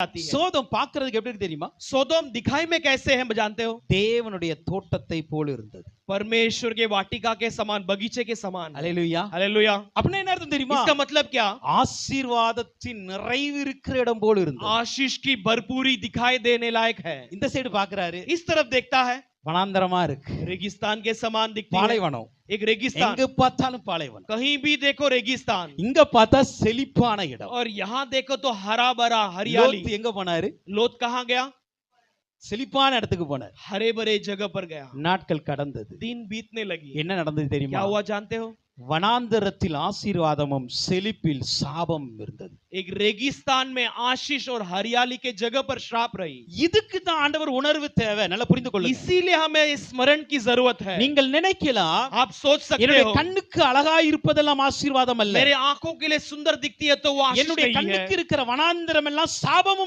आती है சோதம் பார்க்கிறதுக்கு எப்படி இருக்கு தெரியுமா सोदोम दिखाई में कैसे हैं जानते हो தேவனுடைய தோட்டத்தை போல இருந்தது परमेश्वर के वाटिका के समान बगीचे के समान அலையிலுயா हालेलुया அப்படின்னா என்ன அர்த்தம் தெரியுமா इसका मतलब क्या ஆசீர்வாதத்தின் நிறைவு இருக்கிற இடம் போல இருந்தது आशीष की भरपूरी दिखाई देने लायक है இந்த சைடு பாக்குறாரு इस तरफ देखता है வனாந்தரமா இருக்கு रेगिस्तान के समान दिखती है பாலைவனம் एक रेगिस्तान எங்க பார்த்தாலும் பாலைவனம் कहीं भी देखो रेगिस्तान இங்க பார்த்தா செழிப்பான இடம் और यहाँ देखो तो हरा भरा हरियाली லோத்து எங்க போனாரு लोत कहाँ गया செழிப்பான இடத்துக்கு போனார் हरे भरे जगह पर गया நாட்கள் கடந்தது दिन बीतने लगी என்ன நடந்தது क्या தெரியுமா हुआ जानते हो வனாந்தரத்தில் ஆசீர்வாதமும் செழிப்பில் சாபம் இருந்தது एक रेगिस्तान में आशीष और हरियाली के जगह पर श्राप रही இதுக்கு தான் ஆண்டவர் உணர்வு தேவை நல்லா புரிந்து கொள்ளுங்க इसीलिए हमें स्मरण की जरूरत है நீங்கள் நினைக்கலாம் आप सोच सकते என்னுடைய हो கண்ணுக்கு அழகா இருப்பதெல்லாம் ஆசீர்வாதம் அல்ல मेरे आंखों के लिए सुंदर दिखती है तो वो आशीष என்னுடைய नहीं है கண்ணுக்கு இருக்கிற வனாந்தரம் எல்லாம் சாபமும்